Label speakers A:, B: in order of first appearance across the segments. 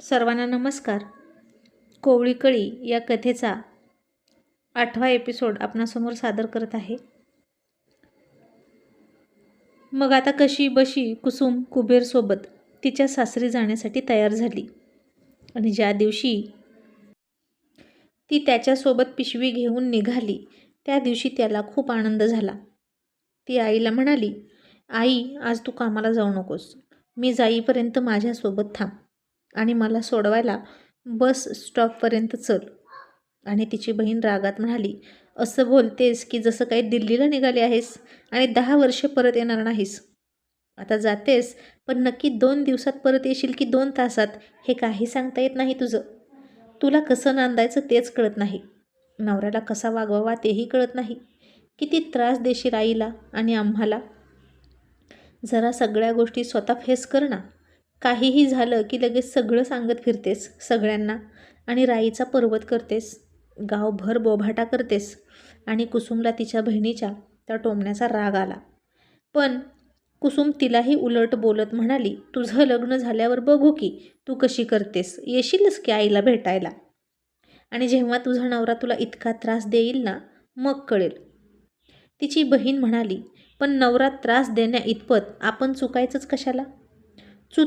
A: सर्वांना नमस्कार. कोवळी कळी या कथेचा आठवा एपिसोड आपणासमोर सादर करत आहे. मग आता कशी बशी कुसुम कुबेरसोबत तिच्या सासरी जाण्यासाठी तयार झाली. आणि ज्या दिवशी ती त्याच्यासोबत पिशवी घेऊन निघाली त्या दिवशी त्याला खूप आनंद झाला. ती आईला म्हणाली आई आज तू कामाला जाऊ नकोस. मी जाईपर्यंत माझ्यासोबत थांब. आणि मला सोडवायला बस स्टॉपपर्यंत चल. आणि तिची बहीण रागात म्हणाली असं बोलतेस की जसं काही दिल्लीला निघाली आहेस आणि दहा वर्षे परत येणार नाहीस. आता जातेस पण नक्की दोन दिवसात परत येशील की दोन तासात हे काही सांगता येत नाही तुझं. तुला कसं नांदायचं तेच कळत नाही. नवऱ्याला कसा वागवावा तेही कळत नाही. किती त्रास देशील आईला आणि आम्हाला. जरा सगळ्या गोष्टी स्वतः फेस कर ना. काहीही झालं की लगेच सगळं सांगत फिरतेस सगळ्यांना. आणि राईचा पर्वत करतेस गावभर बोभाटा करतेस आणि कुसुमला तिच्या बहिणीच्या त्या टोमण्याचा राग आला. पण कुसुम तिलाही उलट बोलत म्हणाली तुझं लग्न झाल्यावर बघू की तू कशी करतेस. येशीलच की आईला भेटायला? आणि जेव्हा तुझा नवरा तुला इतका त्रास देईल ना मग कळेल. तिची बहीण म्हणाली पण नवरा त्रास देण्या इतपत आपण चुकायचंच कशाला? चू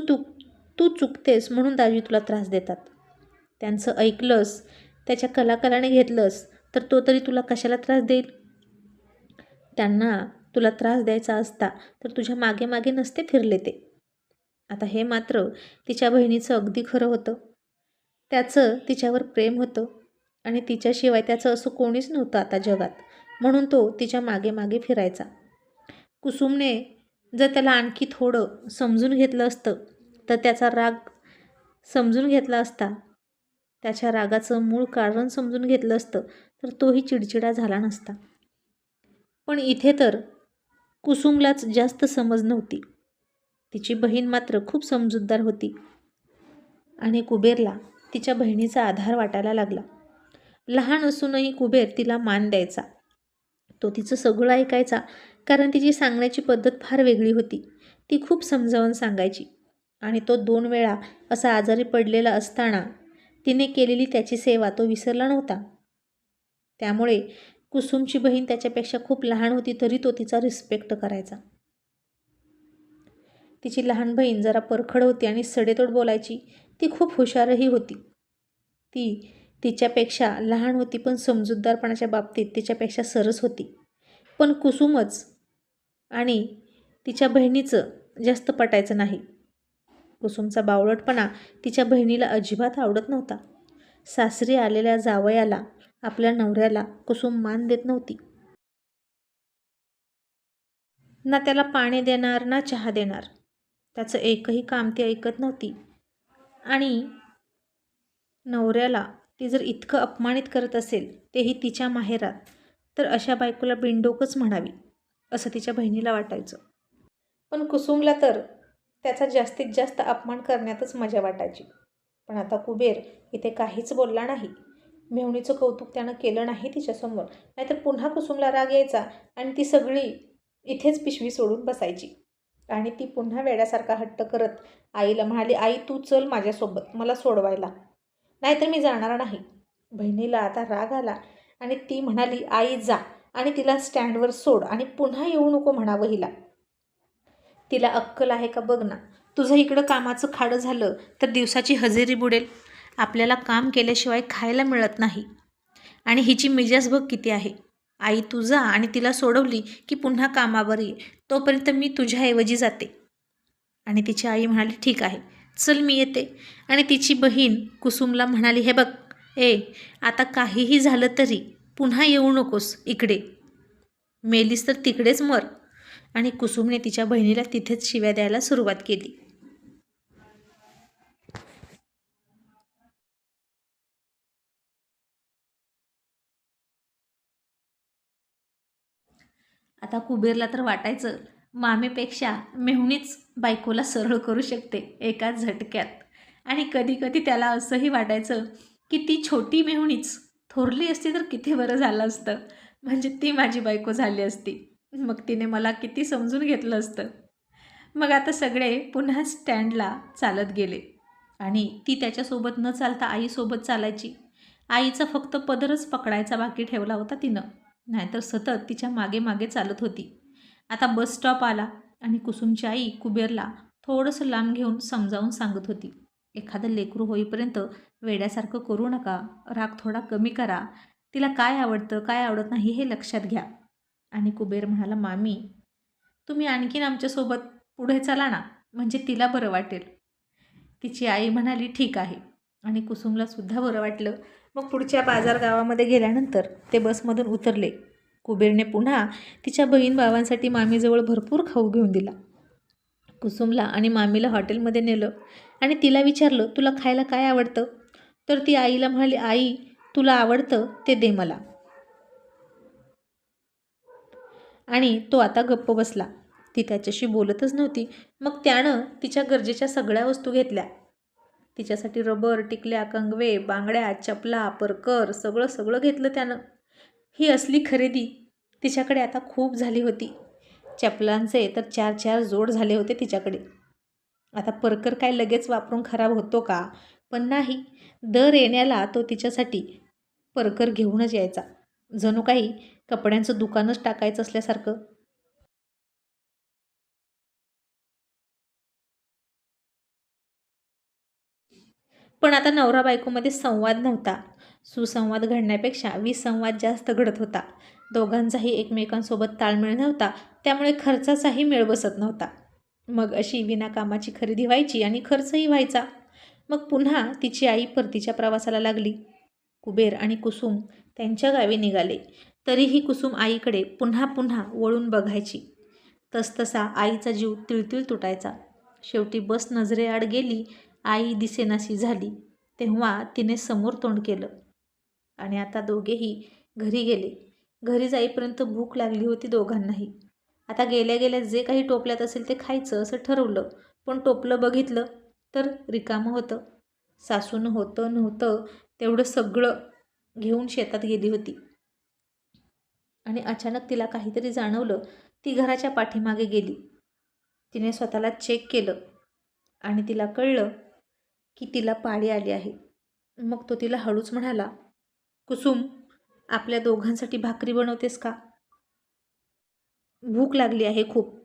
A: तू चुकतेस म्हणून दाजी तुला त्रास देतात. त्यांचं ऐकलंस त्याच्या कलाकाराने घेतलंस तर तो तरी तुला कशाला त्रास देईल? त्यांना तुला त्रास द्यायचा असता तर तुझ्या मागे मागे नसते फिरले ते. आता हे मात्र तिच्या बहिणीचं अगदी खरं होतं. त्याचं तिच्यावर प्रेम होतं आणि तिच्याशिवाय त्याचं असं कोणीच नव्हतं आता जगात म्हणून तो तिच्यामागे मागे फिरायचा. कुसुमने जर त्याला आणखी थोडं समजून घेतलं असतं तर त्याचा राग समजून घेतला असता त्याच्या रागाचं मूळ कारण समजून घेतलं असतं तर तोही चिडचिडा झाला नसता. पण इथे तर कुसुमलाच जास्त समज नव्हती. तिची बहीण मात्र खूप समजूतदार होती आणि कुबेरला तिच्या बहिणीचा आधार वाटायला लागला. लहान असूनही कुबेर तिला मान द्यायचा. तो तिचं सगळं ऐकायचा कारण तिची सांगण्याची पद्धत फार वेगळी होती. ती खूप समजावून सांगायची. आणि तो दोन वेळा असा आजारी पडलेला असताना तिने केलेली त्याची सेवा तो विसरला नव्हता. त्यामुळे कुसुमची बहीण त्याच्यापेक्षा खूप लहान होती तरी तो तिचा रिस्पेक्ट करायचा. तिची लहान बहीण जरा परखड होती आणि सडेतोड बोलायची ती खूप हुशारही होती. ती तिच्यापेक्षा लहान होती पण समजूतदारपणाच्या बाबतीत तिच्यापेक्षा सरस होती. पण कुसुमच आणि तिच्या बहिणीचं जास्त पटायचं नाही. कुसुमचा बावळटपणा तिच्या बहिणीला अजिबात आवडत नव्हता. सासरी आलेल्या जावयाला आपल्या नवऱ्याला कुसुम मान देत नव्हती. ना त्याला पाणी देणार ना चहा देणार. त्याचं एकही काम ती ऐकत नव्हती. आणि नवऱ्याला ती जर इतकं अपमानित करत असेल तेही तिच्या माहेरात तर अशा बायकोला बिंडोकच म्हणावी. असं तिच्या बहिणीला वाटायचं. पण कुसुमला तर त्याचा जास्तीत जास्त अपमान करण्यातच मजा वाटायची. पण आता कुबेर इथे काहीच बोलला नाही. मेहुणीचं कौतुक त्यानं केलं नाही तिच्यासमोर. नाहीतर पुन्हा कुसुमला राग यायचा आणि ती सगळी इथेच पिशवी सोडून बसायची. आणि ती पुन्हा वेड्यासारखा हट्ट करत आईला म्हणाली आई तू चल माझ्यासोबत मला सोडवायला. नाहीतर मी जाणार नाही. बहिणीला आता राग आला आणि ती म्हणाली आई जा. आणि तिला स्टँडवर सोड आणि पुन्हा येऊ नको म्हणावं हिला. तिला अक्कल आहे का बघ ना तुझं इकडं कामाचं खाडं झालं तर दिवसाची हजेरी बुडेल. आपल्याला काम केल्याशिवाय खायला मिळत नाही. आणि हिची मिजाज बघ किती आहे. आई तुझा आणि तिला सोडवली की पुन्हा कामावर ये तोपर्यंत मी तुझ्याऐवजी जाते. आणि तिची आई म्हणाली ठीक आहे चल मी येते. आणि तिची बहीण कुसुमला म्हणाली हे बघ ए आता काहीही झालं तरी पुन्हा येऊ नकोस इकडे. मेलीस तर तिकडेच मर. आणि कुसुमने तिच्या बहिणीला तिथेच शिव्या द्यायला सुरुवात केली. आता कुबेरला तर वाटायचं मामेपेक्षा मेहुणीच बायकोला सरळ करू शकते एकाच झटक्यात. आणि कधी कधी त्याला असंही वाटायचं की ती छोटी मेहुणीच थोरली असती तर किती बरं झालं असतं. म्हणजे ती माझी बायको झाली असती. मग तिने मला किती समजून घेतलं असतं. मग आता सगळे पुन्हा स्टँडला चालत गेले. आणि ती त्याच्यासोबत न चालता आईसोबत चालायची. आईचा फक्त पदरच पकडायचा बाकी ठेवला होता तिनं. नाहीतर सतत तिच्यामागे मागे चालत होती. आता बस स्टॉप आला आणि कुसुमची आई कुबेरला थोडंसं लांब घेऊन समजावून सांगत होती. एखादं लेकरू होईपर्यंत वेड्यासारखं करू नका राग थोडा कमी करा. तिला काय आवडतं काय आवडत नाही हे लक्षात घ्या. आणि कुबेर म्हणाला मामी तुम्ही आणखीन आमच्यासोबत पुढे चला ना म्हणजे तिला बरं वाटेल. तिची आई म्हणाली ठीक आहे. आणि कुसुमला सुद्धा बरं वाटलं. मग पुढच्या बाजार गावामध्ये गेल्यानंतर ते बसमधून उतरले. कुबेरने पुन्हा तिच्या बहीण भावांसाठी मामीजवळ भरपूर खाऊ घेऊन दिला. कुसुमला आणि मामीला हॉटेलमध्ये नेलं आणि तिला विचारलं तुला खायला काय आवडतं? तर ती आईला म्हणाली आई तुला आवडतं ते दे मला. आणि तो आता गप्प बसला. ती त्याच्याशी बोलतच नव्हती. मग त्यानं तिच्या गरजेच्या सगळ्या वस्तू घेतल्या. तिच्यासाठी रबर टिकल्या कंगवे बांगड्या चपला परकर सगळं सगळं घेतलं त्यानं. ही असली खरेदी तिच्याकडे आता खूप झाली होती. चपलांचे तर चार चार जोड झाले होते तिच्याकडे. आता परकर काय लगेच वापरून खराब होतो का? पण नाही दर येण्याला तो तिच्यासाठी परकर घेऊनच यायचा. जणू काही कपड्यांचं दुकानच टाकायचं असल्यासारखं. पण आता नवरा बायकोमध्ये संवाद नव्हता. सुसंवाद घडण्यापेक्षा विसंवाद जास्त घडत होता. दोघांचाही एकमेकांसोबत ताळमेळ नव्हता त्यामुळे खर्चाचाही मेळ बसत नव्हता. मग अशी विनाकामाची खरेदी व्हायची आणि खर्चही व्हायचा. मग पुन्हा तिची आई परतीच्या प्रवासाला लागली. कुबेर आणि कुसुम त्यांच्या गावी निघाले. तरीही कुसुम आईकडे पुन्हा पुन्हा वळून बघायची. तसतसा आईचा जीव तिळतिळ तुटायचा. शेवटी बस नजरेआड गेली. आई दिसेनाशी झाली. तेव्हा तिने समोर तोंड केलं. आणि आता दोघेही घरी गेले. घरी जाईपर्यंत भूक लागली होती दोघांनाही. आता गेल्या गेल्या जे काही टोपल्यात असेल ते खायचं असं ठरवलं पण टोपलं बघितलं तर रिकामं होतं. सासून होतं नव्हतं तेवढं सगळं घेऊन शेतात गेली होती. आणि अचानक तिला काहीतरी जाणवलं ती घराच्या पाठीमागे गेली. तिने स्वतःला चेक केलं आणि तिला कळलं की तिला पाळी आली आहे. मग तो तिला हळूच म्हणाला कुसुम आपल्या दोघांसाठी भाकरी बनवतेस का? भूक लागली आहे खूप.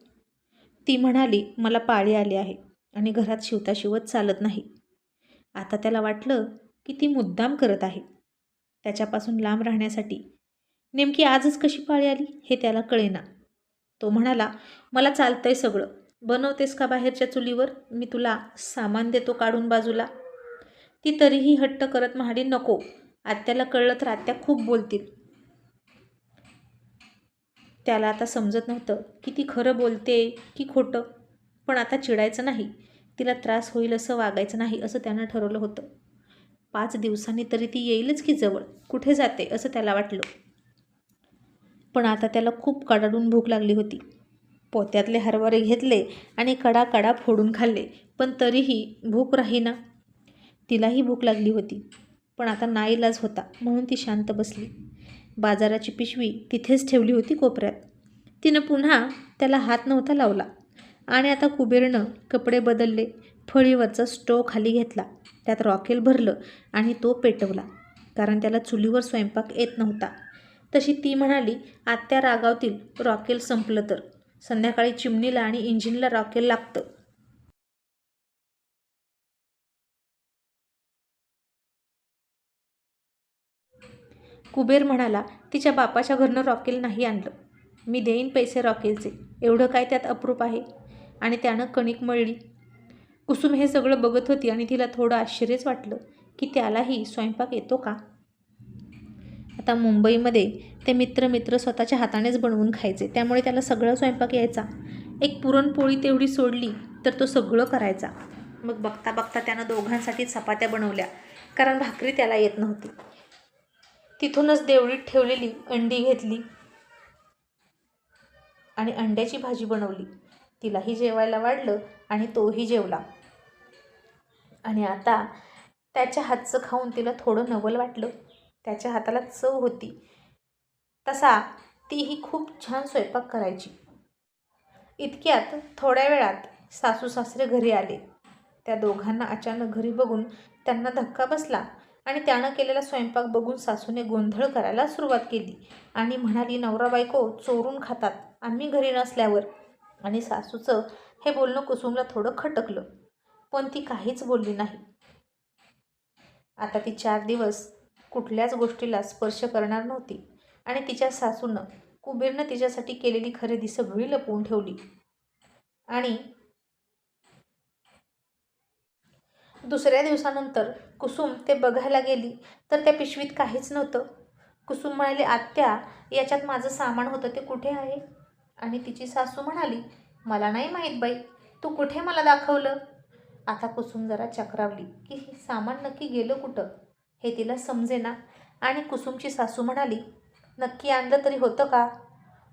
A: ती म्हणाली मला पाळी आली आहे आणि घरात शिवता शिवत चालत नाही. आता त्याला वाटलं की ती मुद्दाम करत आहे. त्याच्यापासून लांब राहण्यासाठी नेमकी आजच कशी पाळी आली हे त्याला कळेना. तो म्हणाला मला चालतंय सगळं. बनवतेस का बाहेरच्या चुलीवर? मी तुला सामान देतो काढून बाजूला. ती तरीही हट्ट करत महाडी नको. आत्याला कळलं तर आत्या खूप बोलतील. त्याला आता समजत नव्हतं की ती खरं बोलते की खोटं. पण आता चिडायचं नाही. तिला त्रास होईल असं वागायचं नाही असं त्यानं ठरवलं होतं. पाच दिवसांनी तरी ती येईलच की जवळ. कुठे जाते असं त्याला वाटलं. पण आता त्याला खूप कडाडून भूक लागली होती. पोत्यातले हरभरे घेतले आणि कडा कडा फोडून खाल्ले. पण तरीही भूक राहीना. तिलाही भूक लागली होती. पण आता नाईलाज होता म्हणून ती शांत बसली. बाजाराची पिशवी तिथेच ठेवली होती कोपऱ्यात. तिनं पुन्हा त्याला हात नव्हता लावला आणि आता कुबेरनं कपडे बदलले फळीवरचा स्टोव खाली घेतला त्यात रॉकेल भरलं आणि तो पेटवला कारण त्याला चुलीवर स्वयंपाक येत नव्हता. तशी ती म्हणाली आत्या रागावतील रॉकेल संपलं तर. संध्याकाळी चिमणीला आणि इंजिनला रॉकेल लागतं. कुबेर म्हणाला तिच्या बापाच्या घरनं रॉकेल नाही आणलं. मी देईन पैसे रॉकेलचे. एवढं काय त्यात अप्रूप आहे? आणि त्यानं कणिक मळली. कुसुम हे सगळं बघत होती आणि तिला थोडं आश्चर्यच वाटलं की त्यालाही स्वयंपाक येतो का? आता मुंबईमध्ये ते मित्र मित्र स्वतःच्या हातानेच बनवून खायचे. त्यामुळे त्याला सगळा स्वयंपाक यायचा. एक पुरणपोळी तेवढी सोडली तर तो सगळं करायचा. मग बघता बघता त्यानं दोघांसाठी चपात्या बनवल्या कारण भाकरी त्याला येत नव्हती. तिथूनच देवळीत ठेवलेली अंडी घेतली आणि अंड्याची भाजी बनवली. तिलाही जेवायला वाढलं आणि तोही जेवला. आणि आता त्याच्या हातचं खाऊन तिला थोडं नवल वाटलं. त्याच्या हाताला चव होती. तसा तीही खूप छान स्वयंपाक करायची. इतक्यात थोड्या वेळात सासू सासरे घरी आले. त्या दोघांना अचानक घरी बघून त्यांना धक्का बसला. आणि त्यानं केलेला स्वयंपाक बघून सासूने गोंधळ करायला सुरुवात केली. आणि म्हणाली नवरा बायको चोरून खातात आम्ही घरी नसल्यावर. आणि सासूचं हे बोलणं कुसुमला थोडं खटकलं पण ती काहीच बोलली नाही. आता ती चार दिवस कुठल्याच गोष्टीला स्पर्श करणार नव्हती आणि तिच्या सासूनं कुबेरनं तिच्यासाठी केलेली खरेदी सगळी लपवून ठेवली. आणि दुसऱ्या दिवसानंतर कुसुम ते बघायला गेली तर त्या पिशवीत काहीच नव्हतं. कुसुम म्हणाली आत्या याच्यात माझं सामान होतं ते कुठे आहे? आणि तिची सासू म्हणाली मला नाही माहीत बाई तू कुठे मला दाखवलं? आता कुसुम जरा चक्रावली की हे सामान नक्की गेलं कुठं? हे तिला समजेना. आणि कुसुमची सासू म्हणाली नक्की आणलं तरी होतं का?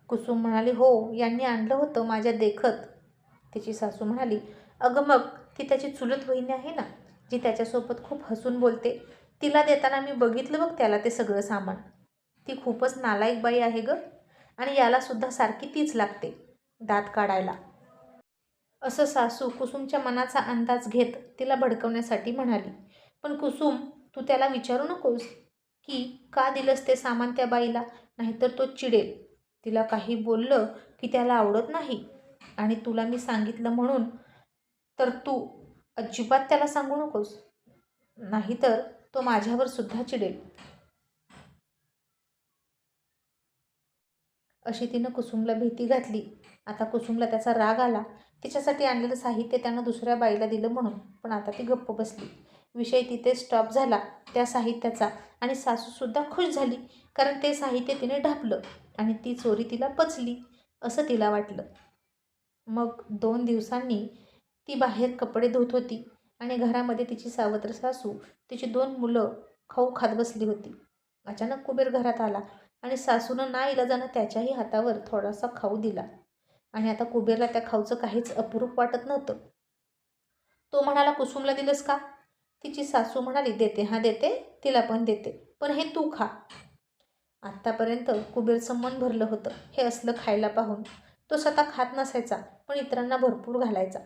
A: कुसुम म्हणाली हो यांनी आणलं होतं माझ्या देखत. तिची सासू म्हणाली अगं मग ती त्याची चुलत बहिणी आहे ना जी त्याच्यासोबत खूप हसून बोलते. तिला देताना मी बघितलं बघ त्याला ते सगळं सामान. ती खूपच नालायक बाई आहे गं. आणि यालासुद्धा सारखी तीच लागते दात काढायला. असं सासू कुसुमच्या मनाचा अंदाज घेत तिला भडकवण्यासाठी म्हणाली पण कुसुम तू त्याला विचारू नकोस की का दिलंस ते सामान त्या बाईला? नाहीतर तो चिडेल. तिला काही बोललं की त्याला आवडत नाही. आणि तुला मी सांगितलं म्हणून तर तू अजिबात त्याला सांगू नकोस. नाहीतर तो माझ्यावर सुद्धा चिडेल. अशी तिनं कुसुमला भीती घातली. आता कुसुमला त्याचा राग आला. तिच्यासाठी आणलेलं साहित्य त्यानं दुसऱ्या बाईला दिलं म्हणून. पण आता ती गप्प बसली. विषय तिथे स्टॉप झाला. त्या साहित्याचा. आणि सासूसुद्धा खुश झाली. कारण ते साहित्य तिने ढापलं. आणि ती चोरी तिला पचली. असं तिला वाटलं. मग दोन दिवसांनी ती बाहेर कपडे धुत होती आणि घरामध्ये तिची सावत्र सासू तिची दोन मुलं खाऊ खात बसली होती. अचानक कुबेर घरात आला आणि सासूनं ना इलाजानं त्याच्याही हातावर थोडासा खाऊ दिला. आणि आता कुबेरला त्या खाऊचं काहीच अपरूप वाटत नव्हतं. तो म्हणाला कुसुमला दिलंस का? तिची सासू म्हणाली देते हा देते तिला पण देते पण हे तू खा. आत्तापर्यंत कुबेरचं मन भरलं होतं. हे असलं खायला पाहून. तो स्वतः खात नसायचा पण इतरांना भरपूर घालायचा.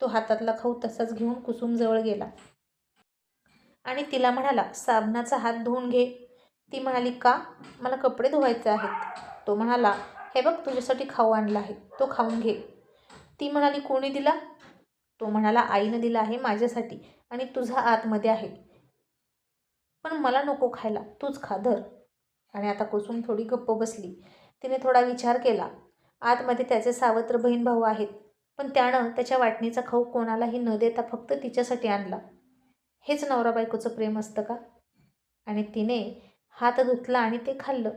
A: तो हातातला खाऊ तसाच घेऊन कुसुमजवळ गेला. आणि तिला म्हणाला साबणाचा हात धुवून घे. ती म्हणाली का? मला कपडे धुवायचे आहेत. तो म्हणाला हे बघ तुझ्यासाठी खाऊ आणला आहे. तो खाऊन घे. ती म्हणाली कोणी दिला? तो म्हणाला आईनं दिला आहे माझ्यासाठी आणि तुझा आतमध्ये आहे. पण मला नको खायला. तूच खा धर. आणि आता कुसुम थोडी गप्प बसली. तिने थोडा विचार केला. आतमध्ये त्याचे सावत्र बहीण भाऊ आहेत. पण त्यानं त्याच्या वाटणीचा खाऊ कोणालाही न देता फक्त तिच्यासाठी आणला. हेच नवरा बायकोचं प्रेम असतं का? आणि तिने हात धुतला आणि ते खाल्लं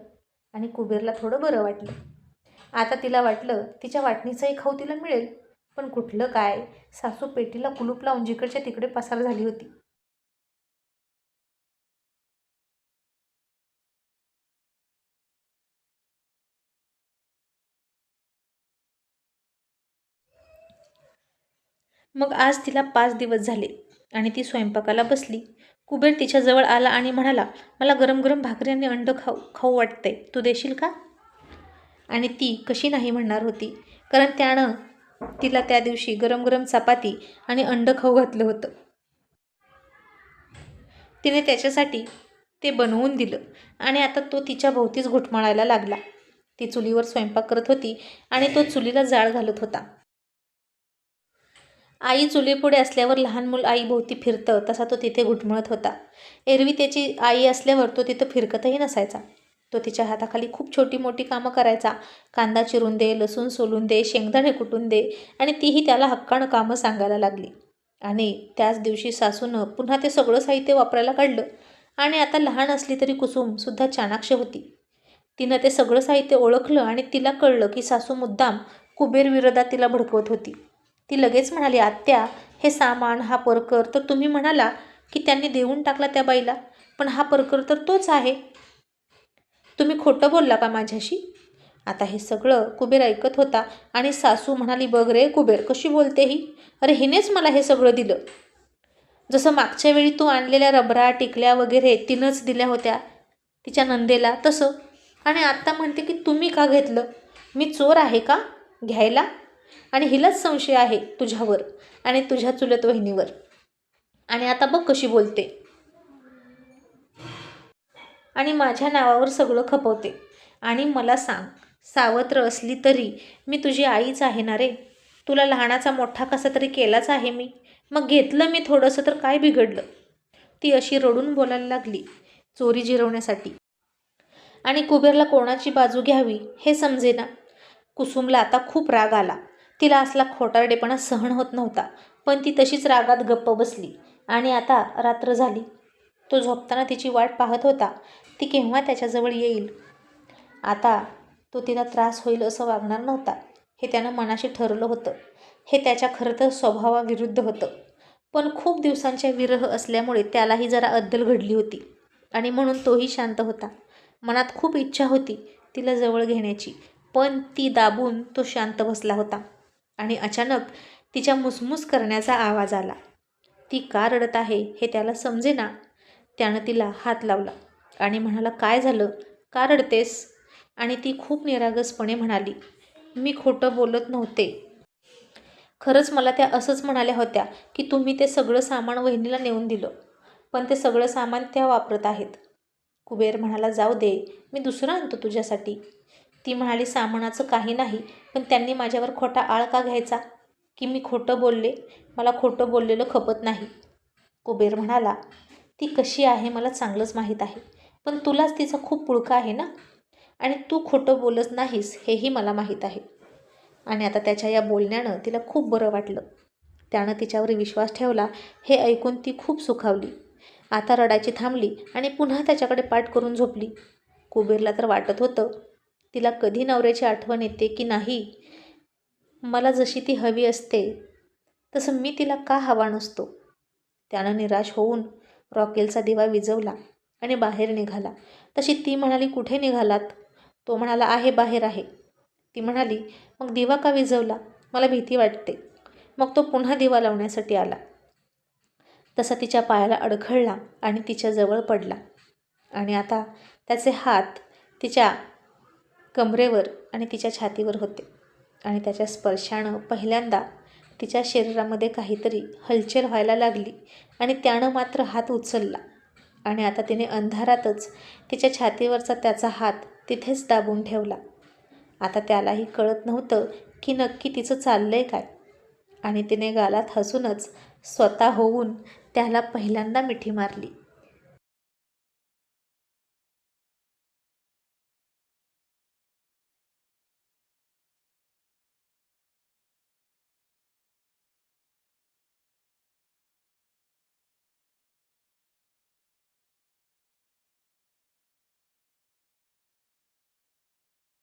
A: आणि कुबेरला थोडं बरं वाटलं. आता तिला वाटलं तिच्या वाटणीचाही खाऊ तिला मिळेल. पण कुठलं काय? सासू पेटीला कुलूप लावून जिकडच्या तिकडे पसार झाली होती. मग आज तिला पाच दिवस झाले आणि ती स्वयंपाकाला बसली. कुबेर तिच्याजवळ आला आणि म्हणाला मला गरम गरम भाकरी आणि अंड खाऊ खाऊ वाटते तू देशील का? आणि ती कशी नाही म्हणणार होती कारण त्यानं तिला त्या दिवशी गरम गरम चपाती आणि अंड खाऊ घातलं होतं. तिने त्याच्यासाठी ते बनवून दिलं आणि आता तो तिच्या भोवतीच घुटमळायला लागला. ती चुलीवर स्वयंपाक करत होती आणि तो चुलीला जाळ घालत होता. आई चुलीपुढे असल्यावर लहान मूल आईभोवती फिरतं तसा तो तिथे घुटमळत होता. एरवी त्याची आई असल्यावर तो तिथं फिरकतही नसायचा. तो तिच्या हाताखाली खूप छोटी मोठी कामं करायचा. कांदा चिरून दे लसूण सोलून दे शेंगदाणे कुटून दे आणि तीही त्याला हक्कानं कामं सांगायला लागली. आणि त्याच दिवशी सासूनं पुन्हा ते सगळं साहित्य वापरायला काढलं. आणि आता लहान असली तरी कुसुमसुद्धा चाणाक्ष होती. तिनं ते सगळं साहित्य ओळखलं आणि तिला कळलं की सासू मुद्दाम कुबेरविरोधात तिला भडकवत होती. ती लगेच म्हणाली आत्या हे सामान हा परकर तर तुम्ही म्हणाला की त्यांनी देऊन टाकला त्या बाईला पण हा परकर तर तोच आहे. तुम्ही खोटं बोलला का माझ्याशी? आता हे सगळं कुबेर ऐकत होता आणि सासू म्हणाली बघ रे कुबेर कशी बोलते ही? अरे हिनेच मला हे सगळं दिलं. जसं मागच्या वेळी तू आणलेल्या रबरा टिकल्या वगैरे तिनंच दिल्या होत्या तिच्या नंदेला तसं. आणि आत्ता म्हणते की तुम्ही का घेतलं? मी चोर आहे का? घ्यायला? आणि हिलाच संशय आहे तुझ्यावर आणि तुझ्या चुलत वहिनीवर. आणि आता बघ कशी बोलते. आणि माझ्या नावावर सगळं खपवते. आणि मला सांग सावत्र असली तरी मी तुझी आईच आहे ना रे? तुला लहानाचा मोठा कसा तरी केलाच आहे मी. मग घेतलं मी थोडंसं तर काय बिघडलं? ती अशी रडून बोलायला लागली चोरी जिरवण्यासाठी. आणि कुबेरला कोणाची बाजू घ्यावी हे समजेना. कुसुमला आता खूप राग आला. तिला असला खोटारडेपणा सहन होत नव्हता पण ती तशीच रागात गप्प बसली आणि आता रात्र झाली. तो झोपताना तिची वाट पाहत होता ती केव्हा त्याच्याजवळ येईल? आता तो तिला त्रास होईल असं वागणार नव्हता हे त्यानं मनाशी ठरवलं होतं. हे त्याच्या खरं तर स्वभावाविरुद्ध होतं. पण खूप दिवसांच्या विरह असल्यामुळे त्यालाही जरा अद्दल घडली होती आणि म्हणून तोही शांत होता. मनात खूप इच्छा होती तिला जवळ घेण्याची पण ती दाबून तो शांत बसला होता. आणि अचानक तिच्या मुसमुस करण्याचा आवाज आला. ती का रडत आहे हे त्याला समजेना त्यानं तिला हात लावला आणि म्हणाला काय झालं? का रडतेस? आणि ती खूप निरागसपणे म्हणाली मी खोटं बोलत नव्हते. खरंच मला त्या असंच म्हणाल्या होत्या की तुम्ही ते सगळं सामान वहिनीला नेऊन दिलं पण ते सगळं सामान त्या वापरत आहेत. कुबेर म्हणाला जाऊ दे मी दुसरं आणतो तुझ्यासाठी. ती म्हणाली सामानाचं काही नाही पण त्यांनी माझ्यावर खोटा आळ का घ्यायचा? की मी खोटं बोलले? मला खोटं बोललेलं खपत नाही. कुबेर म्हणाला ती कशी आहे मला चांगलंच माहीत आहे पण तुलाच तिचा खूप पुळका आहे ना? आणि तू खोटं बोलत नाहीस हेही मला माहीत आहे. आणि आता त्याच्या या बोलण्यानं तिला खूप बरं वाटलं. त्यानं तिच्यावर विश्वास ठेवला हे ऐकून ती खूप सुखावली. आता रडायची थांबली आणि पुन्हा त्याच्याकडे पाठ करून झोपली. कुबेरला तर वाटत होतं तिला कधी नवऱ्याची आठवण येते की नाही? मला जशी ती हवी असते तसं मी तिला का हवा नसतो? त्यानं निराश होऊन रॉकेलचा दिवा विजवला आणि बाहेर निघाला. तशी ती म्हणाली कुठे निघालात? तो म्हणाला आहे बाहेर आहे. ती म्हणाली मग दिवा का विझवला? मला भीती वाटते. मग तो पुन्हा दिवा लावण्यासाठी आला. तसा तिच्या पायाला अडखळला आणि तिच्याजवळ पडला. आणि आता त्याचे हात तिच्या कमरेवर आणि तिच्या छातीवर होते. आणि त्याच्या स्पर्शानं पहिल्यांदा तिच्या शरीरामध्ये काहीतरी हलचल व्हायला लागली आणि त्यानं मात्र हात उचलला. आणि आता तिने अंधारातच तिच्या छातीवरचा त्याचा हात तिथेच दाबून ठेवला. आता त्यालाही कळत नव्हतं की नक्की तिचं चाललं आहे काय. आणि तिने गालात हसूनच स्वतः होऊन त्याला पहिल्यांदा मिठी मारली.